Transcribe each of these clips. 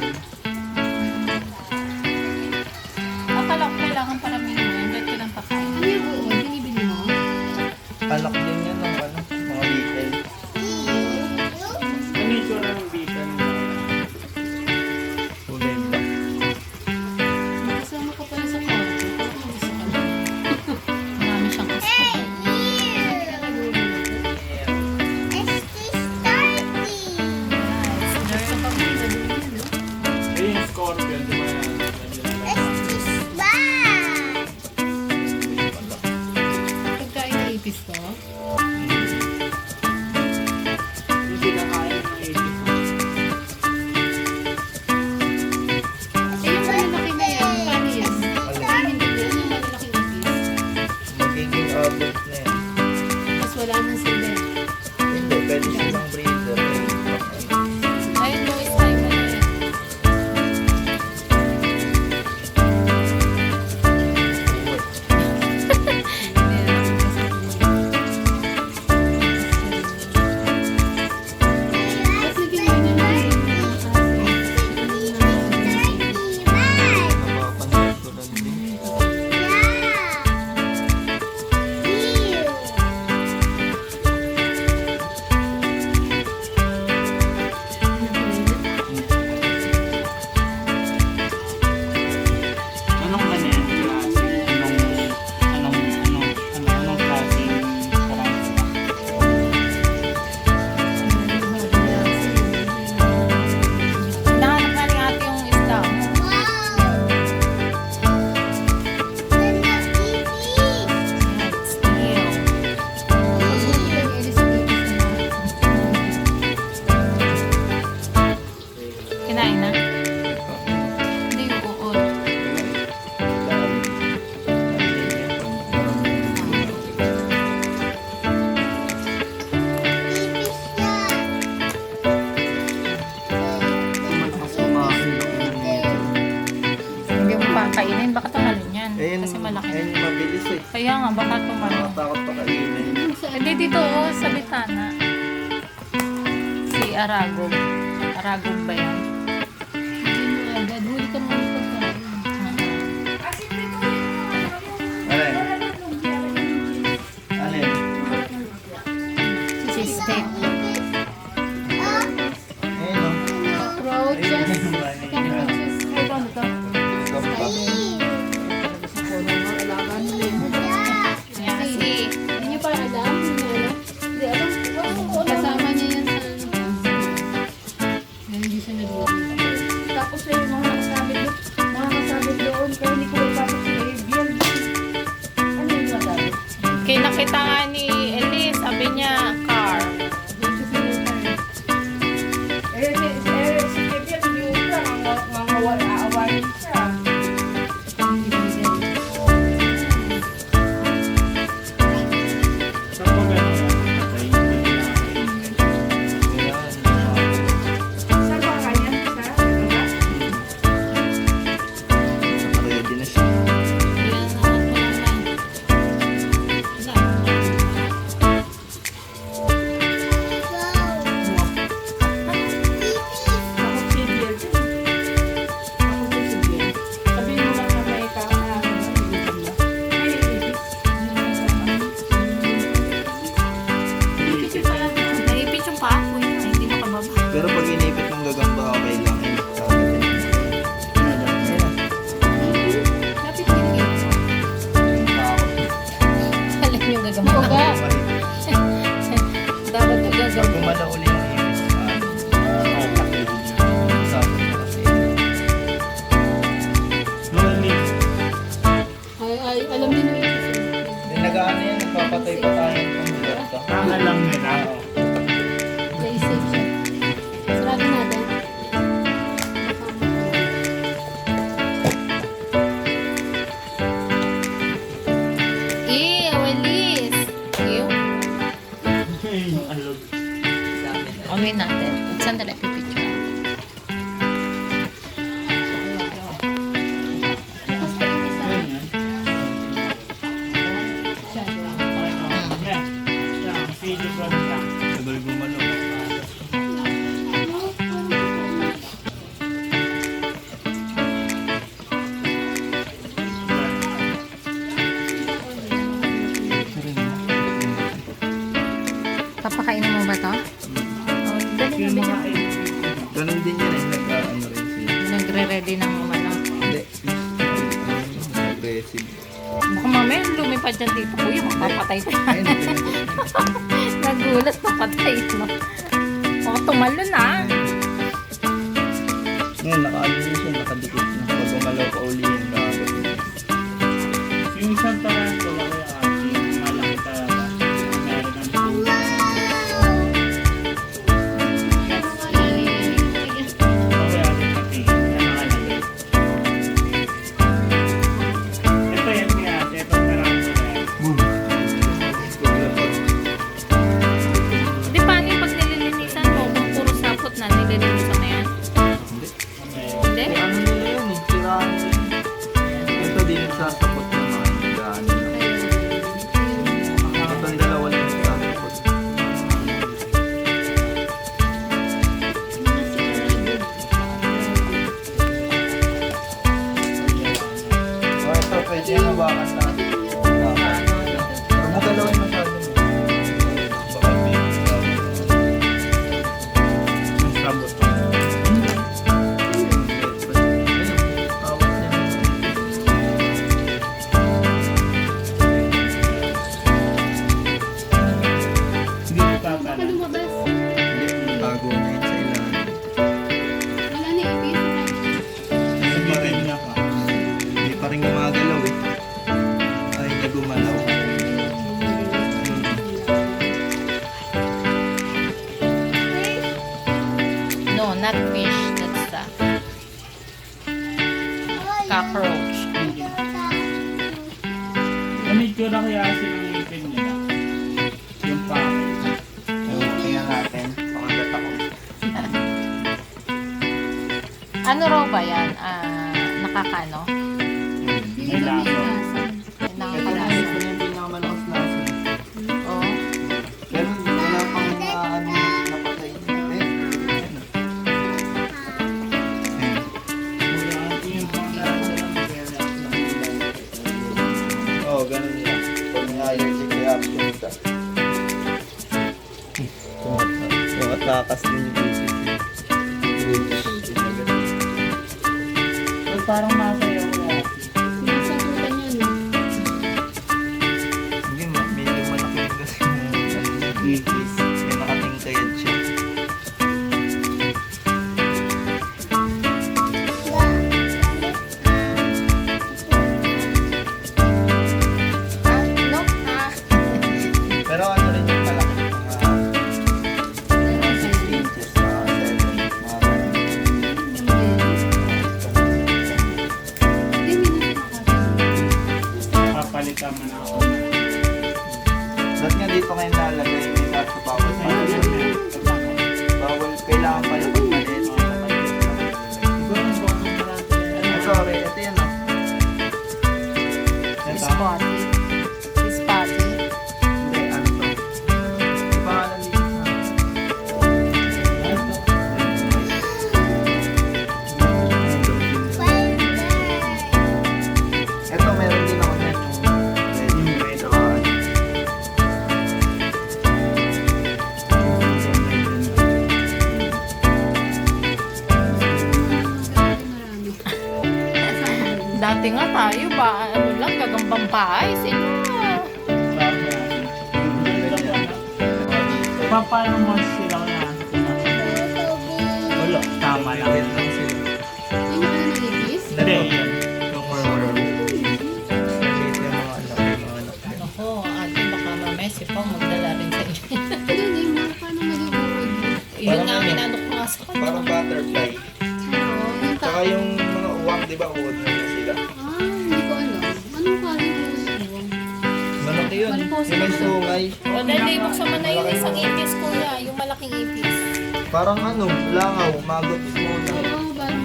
Thank you. ก้อนเปลี่ยน Kinain na? Hindi ko kuot. Hindi mo pa kainin. Baka tumalon yan. Kasi malaki. Ayun yung mabilis eh. Kaya nga, baka tumalon. Matakot pa kainin. Eh. Hindi dito, oh, sa bitana. Si Aragog. Aragog ba yan? Good night. Pero pag inipit ng gagamba, okay lang. Alam yung gagamba. Dapat yung gagamba. Pag gumala ulit. Ay, alam din mo yun. Nag-ano yan, nagpapatay pa tayo. Ang alam patay pa. Nagulat pa patay mo. O, tumalo na. Ngayon, naka-alusin siya, nakadikit na. Pag umalaw pa uli yung dagat. Yung isang parang, not fish, that's the uh, cockroach. Ano yung tura kaya sila ng ipin nila? Yung pa. Ewan, tingnan natin. Pangagat ako. ano raw ba yan? ihis. May makating kayad siya. Pero ano rin yung malaki mga mga 6 inches, mga 7, na ako. Ba't nga dito kayo nalagay Buti nga tayo ba, ano lang, gagambang bahay. Sino nga? Papalamon sila na. Wala, tama lang. Yun yung nilibis? Hindi, yun. Ako, ate, baka mamaya si Pong magdala rin sa inyo. Hindi, hindi. Paano nalibis? Yun nga, minanok mga sa Parang butterfly. may sungay. O, dahil libok sa manay isang ipis ko niya, yung malaking ipis. Parang ano, langaw, magot mo na. Oo, parang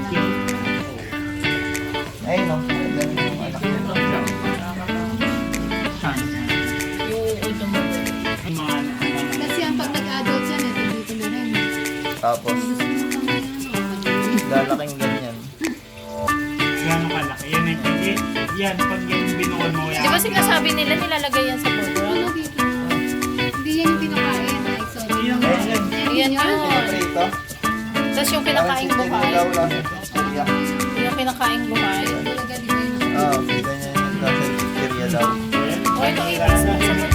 Ay, no. Ganun yung anak nila. Yung. Kasi ang pag nag-adult yan, eh, ito dito na rin. Tapos, lalaking ganyan. Gano'ng kalaki? Yan, eh, yan, yan, pag yan binuon mo yan. Di ba sinasabi nila nilalagay yan sa bowl? Tapos yung kinakaing buhay. Yung kinakaing buhay. Yun? Oo, ganyan yung nasa daw. O ito itas